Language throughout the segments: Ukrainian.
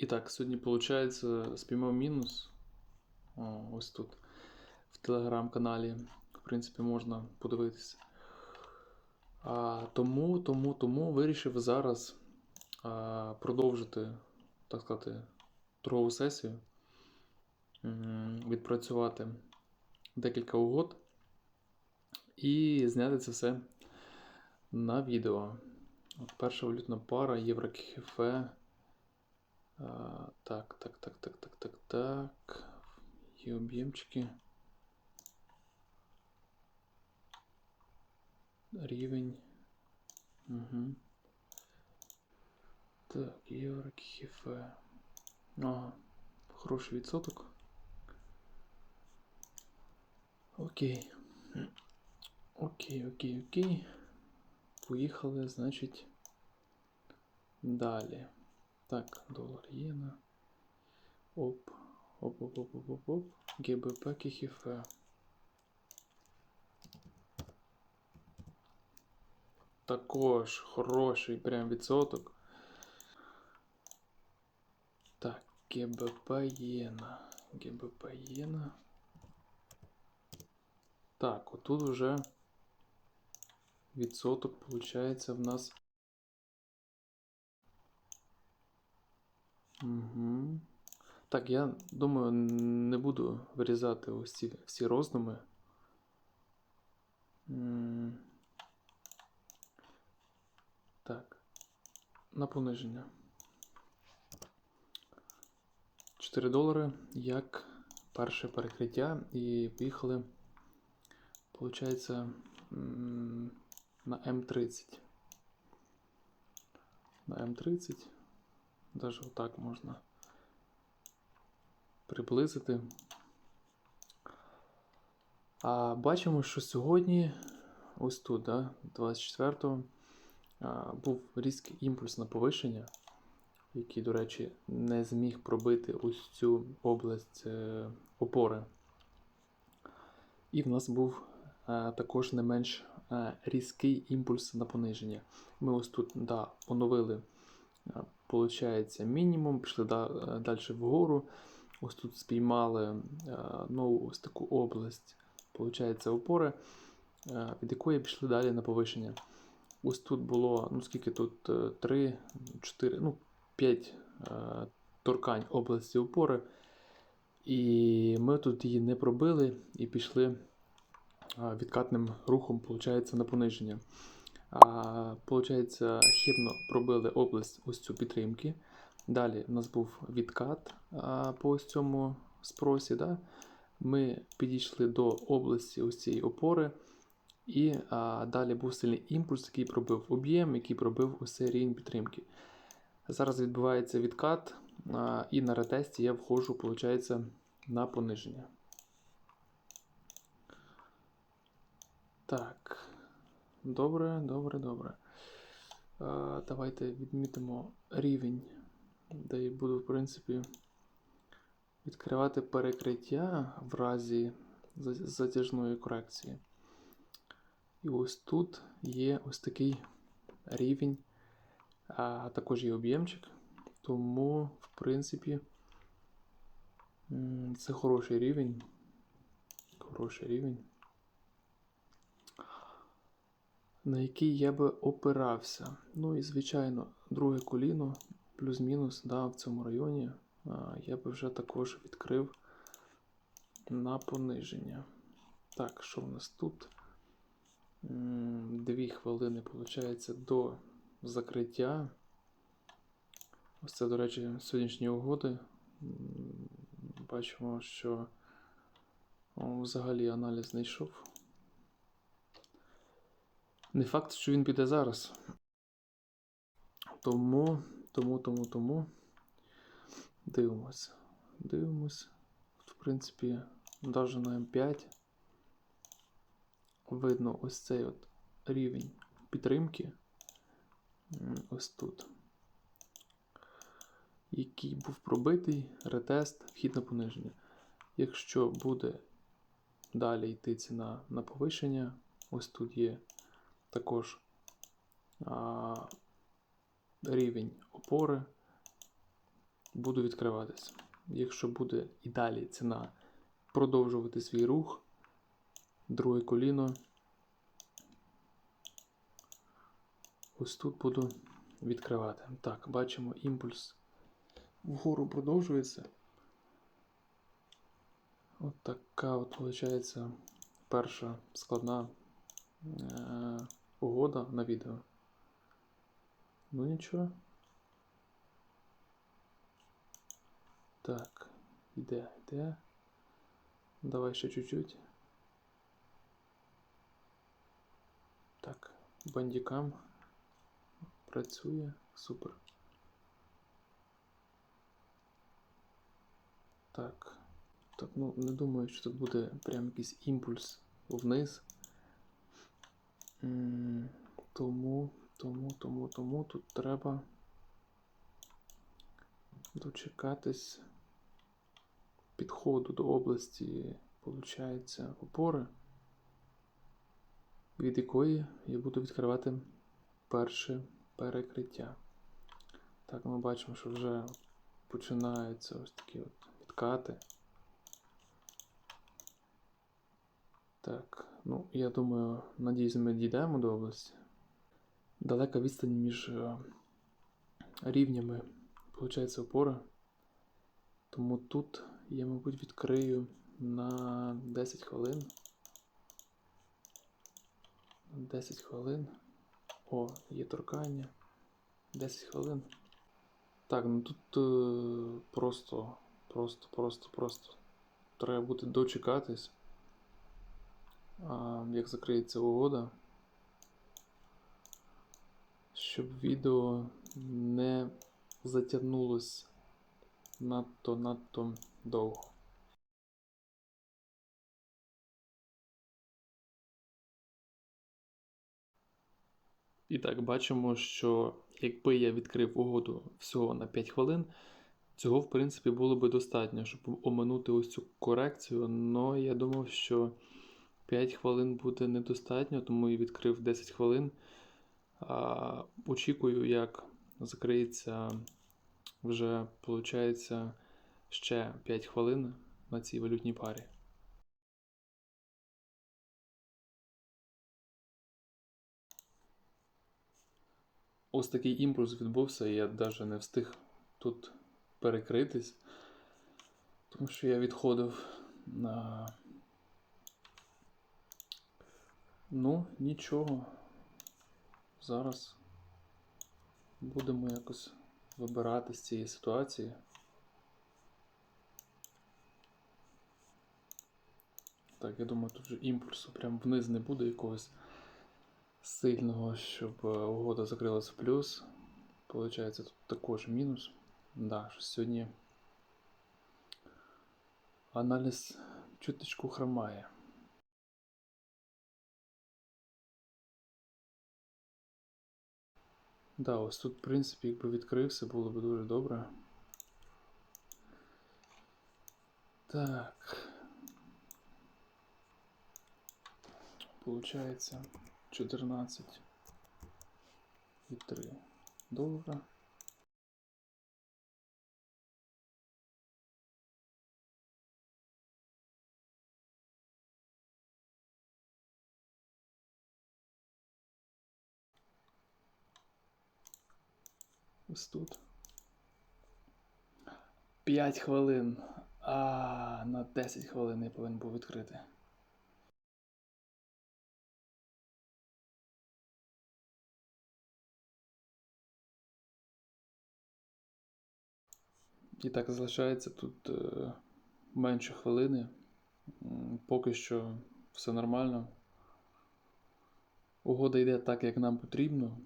І так, сьогодні, виходить, спіймав мінус. О, ось тут, в телеграм-каналі. В принципі, можна подивитися. А, тому, тому, тому вирішив зараз а, продовжити, так сказати, торгову сесію. Відпрацювати декілька угод і зняти це все на відео. От перша валютна пара євро-КХФ. Так, так, так, так, так, так, так. Є об'ємчики. Рівень. Угу. Так, євро КХФ. Ага, хороший відсоток. Окей. Окей, окей, окей. Поїхали, значить, далі. Так, долар єна. Оп. Оп, оп, оп, оп, оп, оп. ГБП КХФ. Також хороший прям відсоток. Так, ГБП єна. ГБП єна. Так, отут вже відсоток виходить в нас. Угу. Так, я думаю, не буду вирізати ось ці всі роздуми. Так. На пониження. 4 долари як перше перекриття. І поїхали, получається, на М30. На М30. Даже отак можна приблизити. А бачимо, що сьогодні, ось тут, да, 24-го, був різкий імпульс на повишення, який, до речі, не зміг пробити ось цю область е, опори. І в нас був е, також не менш е, різкий імпульс на пониження. Ми ось тут да, оновили, е, получається, мінімум, пішли е, далі вгору. Ось тут спіймали е, нову ось таку область, получається, опори, е, від якої пішли далі на повишення. Ось тут було, ну скільки тут, 3, 4, ну 5 е, торкань області опори. І ми тут її не пробили і пішли е, відкатним рухом, виходить, на пониження. Получається, хибно пробили область ось цю підтримки. Далі у нас був відкат по ось цьому спросі. Да? Ми підійшли до області ось цієї опори. І а, далі був сильний імпульс, який пробив об'єм, який пробив усе рівень підтримки. Зараз відбувається відкат, а, і на ретесті я входжу, виходить, на пониження. Так. Добре, добре, добре. А, давайте відмітимо рівень, де я буду, в принципі, відкривати перекриття в разі затяжної корекції. І ось тут є ось такий рівень, а також є об'ємчик. Тому, в принципі, це хороший рівень. Хороший рівень. На який я би опирався. Ну і, звичайно, друге коліно, плюс-мінус, да, в цьому районі, я би вже також відкрив на пониження. Так, що в нас тут? Дві хвилини, виходить, до закриття. Ось це, до речі, сьогоднішні угоди. Бачимо, що взагалі аналіз знайшов. Не факт, що він піде зараз. Тому, тому, тому, тому. Дивимося. Дивимося. В принципі, навіть на М5 видно ось цей от рівень підтримки. Ось тут. Який був пробитий, ретест, вхід на пониження. Якщо буде далі йти ціна на повищення, ось тут є також а, рівень опори. буду відкриватись. Якщо буде і далі ціна продовжувати свій рух, друге коліно. Ось тут буду відкривати. Так, бачимо імпульс вгору продовжується. От така от виходить перша складна угода на відео. Ну нічого. Так, йде, йде. Давай ще чуть-чуть. Так, бандікам працює. Супер. Так. Так, ну не думаю, що тут буде прям якийсь імпульс вниз. Тому, тому, тому, тому тут треба дочекатись підходу до області, виходить, опори, від якої я буду відкривати перше перекриття. Так, ми бачимо, що вже починаються ось такі от відкати. Так, ну, я думаю, надіюсь, ми дійдемо до області. Далека відстань між е, рівнями, виходить, опора. Тому тут я, мабуть, відкрию на 10 хвилин. 10 хвилин. О, є торкання. 10 хвилин. Так, ну тут е, просто, просто, просто, просто. Треба буде дочекатись. Як закриється угода. Щоб відео не затягнулось надто надто довго. І так, бачимо, що якби я відкрив угоду всього на 5 хвилин, цього, в принципі, було би достатньо, щоб оминути ось цю корекцію. Але я думав, що 5 хвилин буде недостатньо, тому і відкрив 10 хвилин. А, Очікую, як закриється вже, виходить, ще 5 хвилин на цій валютній парі. Ось такий імпульс відбувся, і я навіть не встиг тут перекритись, тому що я відходив на. Ну, нічого. Зараз будемо якось вибирати з цієї ситуації. Так, я думаю, тут вже імпульсу прям вниз не буде якогось сильного, щоб е, угода закрилась в плюс. Получається, тут також мінус. Да, що сьогодні аналіз чуточку хромає. Да, ось тут, в принципі, якби відкрився, було б дуже добре. Так. Получається 14 і 3 долара. Ось тут. 5 хвилин. А, на 10 хвилин я повинен був відкрити. І так залишається тут е, менше хвилини. Поки що все нормально. Угода йде так, як нам потрібно.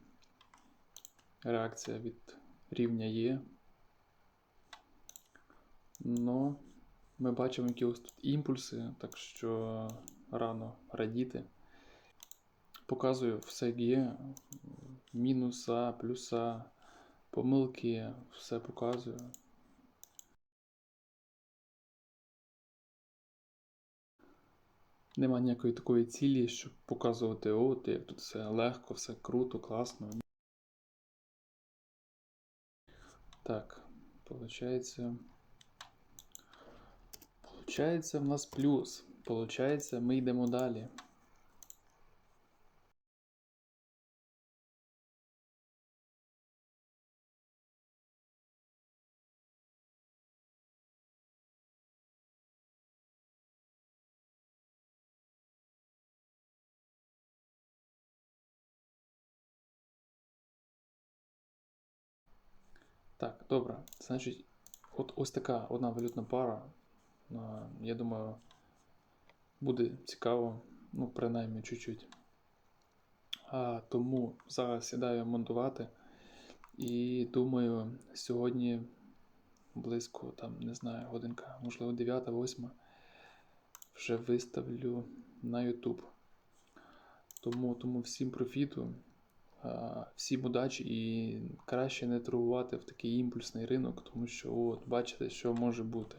Реакція від рівня є. Но ми бачимо, які ось тут імпульси, так що рано радіти. Показую все є. Мінуса, плюса, помилки, все показую. Нема ніякої такої цілі, щоб показувати, от як тут все легко, все круто, класно. Так, Получається. получается в нас плюс. Получається, ми йдемо далі. Так, добре. Значить, от ось така одна валютна пара. Я думаю, буде цікаво, ну, принаймні чуть-чуть. Тому зараз сідаю монтувати. І думаю, сьогодні близько, там, не знаю, годинка, можливо, 9-8 вже виставлю на YouTube. Тому, тому всім профіту, всім удачі і краще не торгувати в такий імпульсний ринок, тому що от, бачите, що може бути.